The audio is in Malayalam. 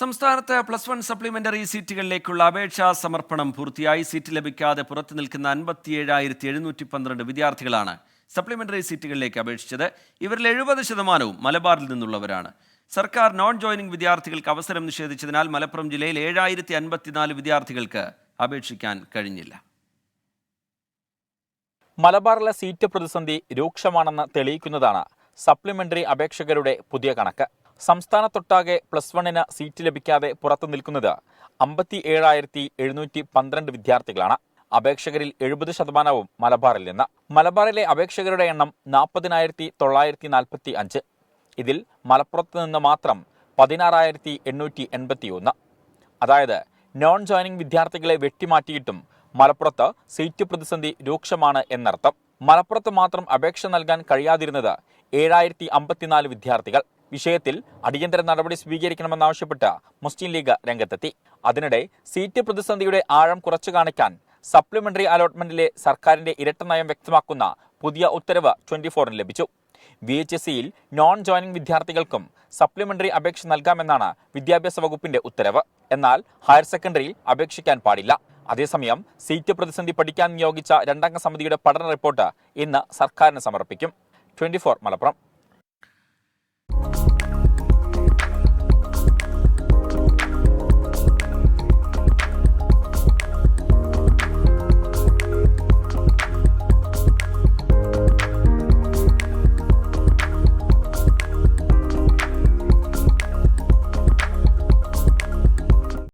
സംസ്ഥാനത്ത് പ്ലസ് വൺ സപ്ലിമെന്ററി സീറ്റുകളിലേക്കുള്ള അപേക്ഷാ സമർപ്പണം പൂർത്തിയായി. സീറ്റ് ലഭിക്കാതെ പുറത്തു നിൽക്കുന്ന അൻപത്തിയേഴായിരത്തി എഴുന്നൂറ്റി പന്ത്രണ്ട് വിദ്യാർത്ഥികളാണ് സപ്ലിമെന്ററി സീറ്റുകളിലേക്ക് അപേക്ഷിച്ചത്. ഇവരിൽ എഴുപത് ശതമാനവും മലബാറിൽ നിന്നുള്ളവരാണ്. സർക്കാർ നോൺ ജോയിനിങ് വിദ്യാർത്ഥികൾക്ക് അവസരം നിഷേധിച്ചതിനാൽ മലപ്പുറം ജില്ലയിൽ ഏഴായിരത്തി അൻപത്തിനാല് വിദ്യാർത്ഥികൾക്ക് അപേക്ഷിക്കാൻ കഴിഞ്ഞില്ല. മലബാറിലെ സീറ്റ് പ്രതിസന്ധി രൂക്ഷമാണെന്ന് തെളിയിക്കുന്നതാണ് സപ്ലിമെന്ററി അപേക്ഷകരുടെ പുതിയ കണക്ക്. സംസ്ഥാനത്തൊട്ടാകെ പ്ലസ് വണ്ണിന് സീറ്റ് ലഭിക്കാതെ പുറത്തു നിൽക്കുന്നത് അമ്പത്തി ഏഴായിരത്തി എഴുന്നൂറ്റി പന്ത്രണ്ട് വിദ്യാർത്ഥികളാണ്. അപേക്ഷകരിൽ എഴുപത് ശതമാനവും മലബാറിൽ നിന്ന്. മലബാറിലെ അപേക്ഷകരുടെ എണ്ണം നാൽപ്പതിനായിരത്തി തൊള്ളായിരത്തി നാൽപ്പത്തി അഞ്ച് ഇതിൽ മലപ്പുറത്ത് നിന്ന് മാത്രം പതിനാറായിരത്തി എണ്ണൂറ്റി എൺപത്തി ഒന്ന് അതായത് നോൺ ജോയിനിങ് വിദ്യാർത്ഥികളെ വെട്ടിമാറ്റിയിട്ടും മലപ്പുറത്ത് സീറ്റ് പ്രതിസന്ധി രൂക്ഷമാണ് എന്നർത്ഥം. മലപ്പുറത്ത് മാത്രം അപേക്ഷ നൽകാൻ കഴിയാതിരുന്നത് ഏഴായിരത്തി അമ്പത്തിനാല് വിദ്യാർത്ഥികൾ. വിഷയത്തിൽ അടിയന്തര നടപടി സ്വീകരിക്കണമെന്നാവശ്യപ്പെട്ട് മുസ്ലിം ലീഗ് രംഗത്തെത്തി. അതിനിടെ സീറ്റ് പ്രതിസന്ധിയുടെ ആഴം കുറച്ചു കാണിക്കാൻ സപ്ലിമെന്ററി അലോട്ട്മെന്റിലെ സർക്കാരിന്റെ ഇരട്ട നയം വ്യക്തമാക്കുന്ന പുതിയ ഉത്തരവ് ട്വന്റി ഫോറിന് ലഭിച്ചു. വി എച്ച് എസ് സിയിൽ നോൺ ജോയിനിങ് വിദ്യാർത്ഥികൾക്കും സപ്ലിമെന്ററി അപേക്ഷ നൽകാമെന്നാണ് വിദ്യാഭ്യാസ വകുപ്പിന്റെ ഉത്തരവ്. എന്നാൽ ഹയർ സെക്കൻഡറിയിൽ അപേക്ഷിക്കാൻ പാടില്ല. അതേസമയം സീറ്റ് പ്രതിസന്ധി പഠിക്കാൻ നിയോഗിച്ച രണ്ടംഗ സമിതിയുടെ പഠന റിപ്പോർട്ട് ഇന്ന് സർക്കാരിന് സമർപ്പിക്കും. ട്വന്റി മലപ്പുറം.